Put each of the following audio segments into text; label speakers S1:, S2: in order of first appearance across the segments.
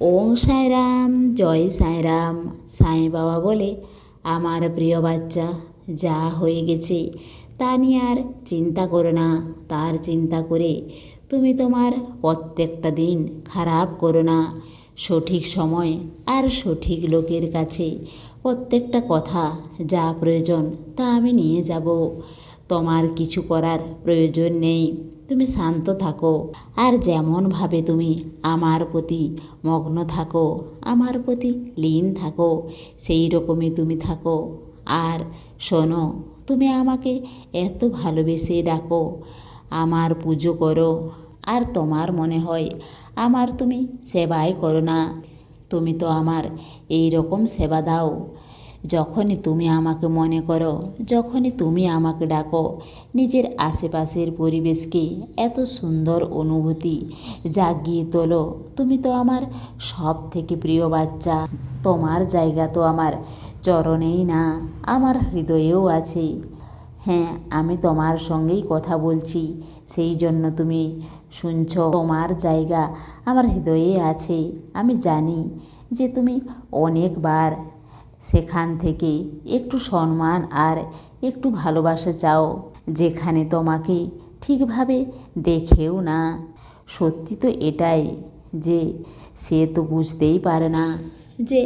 S1: ওং সাঁয়রাম জয় সাঁয়রাম সাঁই বাবা বলে, আমার প্রিয় বাচ্চা, যা হয়ে গেছে, তা নিয়ে আর চিন্তা করো না, তার চিন্তা করে তুমি তোমার প্রত্যেকটা দিন খারাপ করো না। সঠিক সময় আর সঠিক লোকের কাছে প্রত্যেকটা কথা যা প্রয়োজন তা আমি নিয়ে যাব। তোমার কিছু করার প্রয়োজন নেই। তুমি শান্ত থাকো। আর যেমনভাবে তুমি আমার প্রতি মগ্ন থাকো, আমার প্রতি লীন থাকো, সেই রকমই তুমি থাকো। আর শোনো, তুমি আমাকে এত ভালোবেসে ডাকো, আমার পুজো করো। আর তোমার মনে হয় আমার তুমি সেবাই করো না। তুমি তো আমার এই রকম সেবা দাও। যখনই তুমি আমাকে মনে করো, যখনই তুমি আমাকে ডাকো, নিজের আশেপাশের পরিবেশকে এত সুন্দর অনুভূতি জাগিয়ে তোলো। তুমি তো আমার সব থেকে প্রিয় বাচ্চা। তোমার জায়গা তো আমার চরণেই না, আমার হৃদয়েও আছে। হ্যাঁ আমি তোমার সঙ্গেই কথা বলছি, সেই জন্য তুমি শুনছ, তোমার জায়গা আমার হৃদয়ে আছে। আমি জানি যে তুমি অনেকবার সেখান থেকে একটু সম্মান আর একটু ভালোবাসা চাও, যেখানে তোমাকে ঠিকভাবে দেখেও না। সত্যি তো এটাই যে সে তো বুঝতেই পারে না যে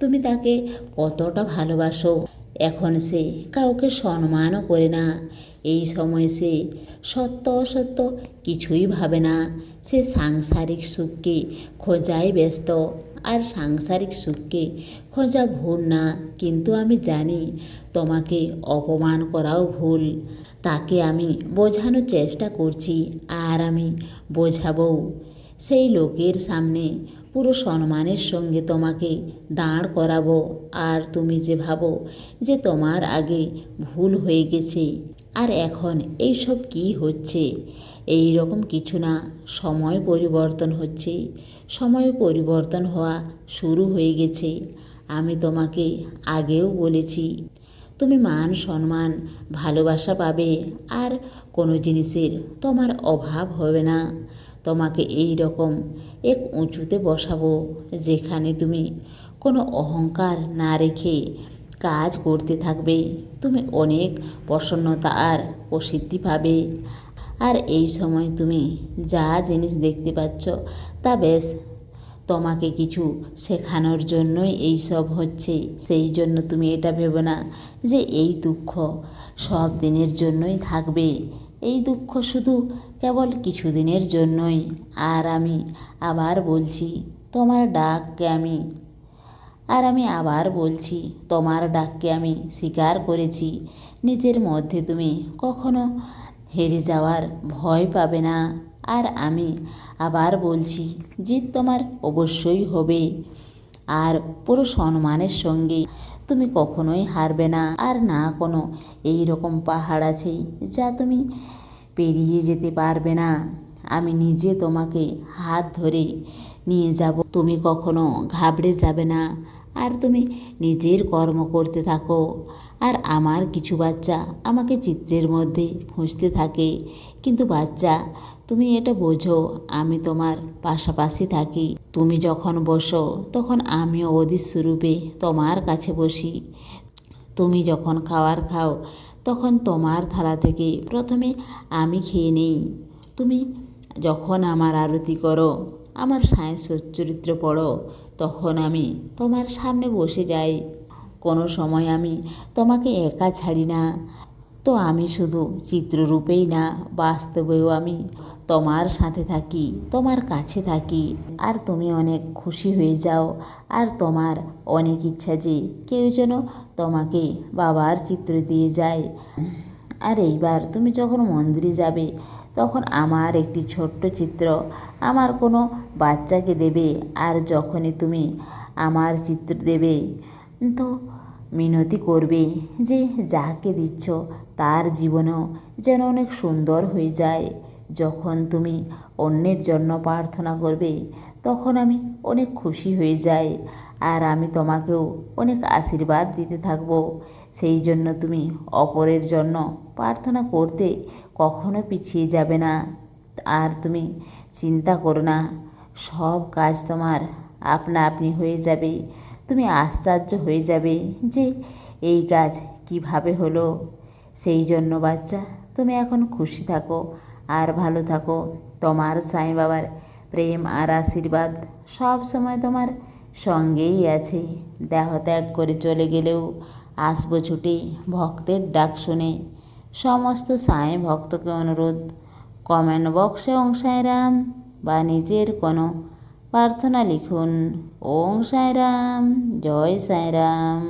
S1: তুমি তাকে কতটা ভালোবাসো। এখন সে কাউকে সম্মানও করে না। এই সময় সে সত্য অসত্য কিছুই ভাবে না। সে সাংসারিক সুখকে খোঁজায় ব্যস্ত। আর সাংসারিক সুখকে খোঁজা ভুল না। কিন্তু আমি জানি তোমাকে অপমান করাও ভুল। তাকে আমি বোঝানোর চেষ্টা করছি। আর আমি বোঝাবও। সেই লোকের সামনে পুরো সম্মানের সঙ্গে তোমাকে দাঁড় করাবো আর তুমি যে ভাবো যে তোমার আগে ভুল হয়ে গেছে। আর এখন এইসব কি হচ্ছে? এই রকম কিছু না, সময় পরিবর্তন হচ্ছে। সময় পরিবর্তন হওয়া শুরু হয়ে গেছে। আমি তোমাকে আগেও বলেছি, তুমি মান সম্মান, ভালোবাসা পাবে আর কোনো জিনিসের তোমার অভাব হবে না। তোমাকে এই রকম এক উঁচুতে বসাবো যেখানে তুমি কোনো অহংকার না রেখে কাজ করতে থাকবে। তুমি অনেক প্রসন্নতা আর প্রসিদ্ধি পাবে। আর এই সময় তুমি যা জিনিস দেখতে পাচ্ছ তা বেশ। তোমাকে কিছু শেখানোর জন্যই এই সব হচ্ছে। সেই জন্য তুমি এটা ভেবো না যে এই দুঃখ সব দিনের জন্যই থাকবে। এই দুঃখ শুধু কেবল কিছুদিনের জন্যই। আর আমি আবার বলছি, তোমার ডাককে আমি আর আমি আবার বলছি, তোমার ডাককে আমি স্বীকার করেছি। নিজের মধ্যে তুমি কখনো হেরে যাওয়ার ভয় পাবে না। আর আমি আবার বলছি জিত তোমার অবশ্যই হবে। আর পুরো সম্মানের সঙ্গে তুমি কখনোই হারবে না। আর না, কোনো এই রকম পাহাড় আছে যা তুমি পেরিয়ে যেতে পারবে না। আমি নিজে তোমাকে হাত ধরে নিয়ে যাব। তুমি কখনো ঘাবড়ে যাবে না। আর তুমি নিজের কর্ম করতে থাকো। আর আমার কিছু বাচ্চা আমাকে চিত্রের মধ্যে খুঁজতে থাকে। কিন্তু বাচ্চা, তুমি এটা বোঝো, আমি তোমার পাশাপাশি থাকি। তুমি যখন বসো, তখন আমিও স্বরূপে তোমার কাছে বসি। তুমি যখন খাবার খাও, তখন তোমার থালা থেকে প্রথমে আমি খেয়ে নেই। তুমি যখন আমার আরতি করো, আমার সায়েন্স চরিত্র পড়ো তখন আমি তোমার সামনে বসে যাই। কোনো সময় আমি তোমাকে একা ছাড়ি না। তো আমি শুধু চিত্ররূপেই না, বাস্তবেও আমি তোমার সাথে থাকি, তোমার কাছে থাকি। আর তুমি অনেক খুশি হয়ে যাও। আর তোমার অনেক ইচ্ছা যে কেউ যেন তোমাকে বাবার চিত্র দিয়ে যায়। আর এইবার তুমি যখন মন্দিরে যাবে তখন আমার একটি ছোট্ট চিত্র আমার কোনো বাচ্চাকে দেবে আর যখনই তুমি আমার চিত্র দেবে, তো মিনতি করবে যে যাকে দিচ্ছ তার জীবনও যেন অনেক সুন্দর হয়ে যায়। যখন তুমি অন্যের জন্য প্রার্থনা করবে, তখন আমি অনেক খুশি হয়ে যাই আর আমি তোমাকেও অনেক আশীর্বাদ দিতে থাকব। সেই জন্য তুমি অপরের জন্য প্রার্থনা করতে কখনো পিছিয়ে যাবে না। আর তুমি চিন্তা করো না, সব কাজ তোমার আপনা আপনি হয়ে যাবে। তুমি আশ্চর্য হয়ে যাবে যে এই কাজ কীভাবে হলো। সেই জন্য বাচ্চা, তুমি এখন খুশি থাকো আর ভালো থাকো। তোমার সাই বাবার প্রেম আর আশীর্বাদ সব সময় তোমার সঙ্গেই আছে। দেহ ত্যাগ করে চলে গেলেও আসব ছুটে ভক্তের ডাক শুনে। সমস্ত সাঁই ভক্তকে অনুরোধ, কমেন্ট বক্সে ওং সাঁইরাম বা নিজের কোনো প্রার্থনা লিখুন। ওং সাঁইরাম জয় সাঁইরাম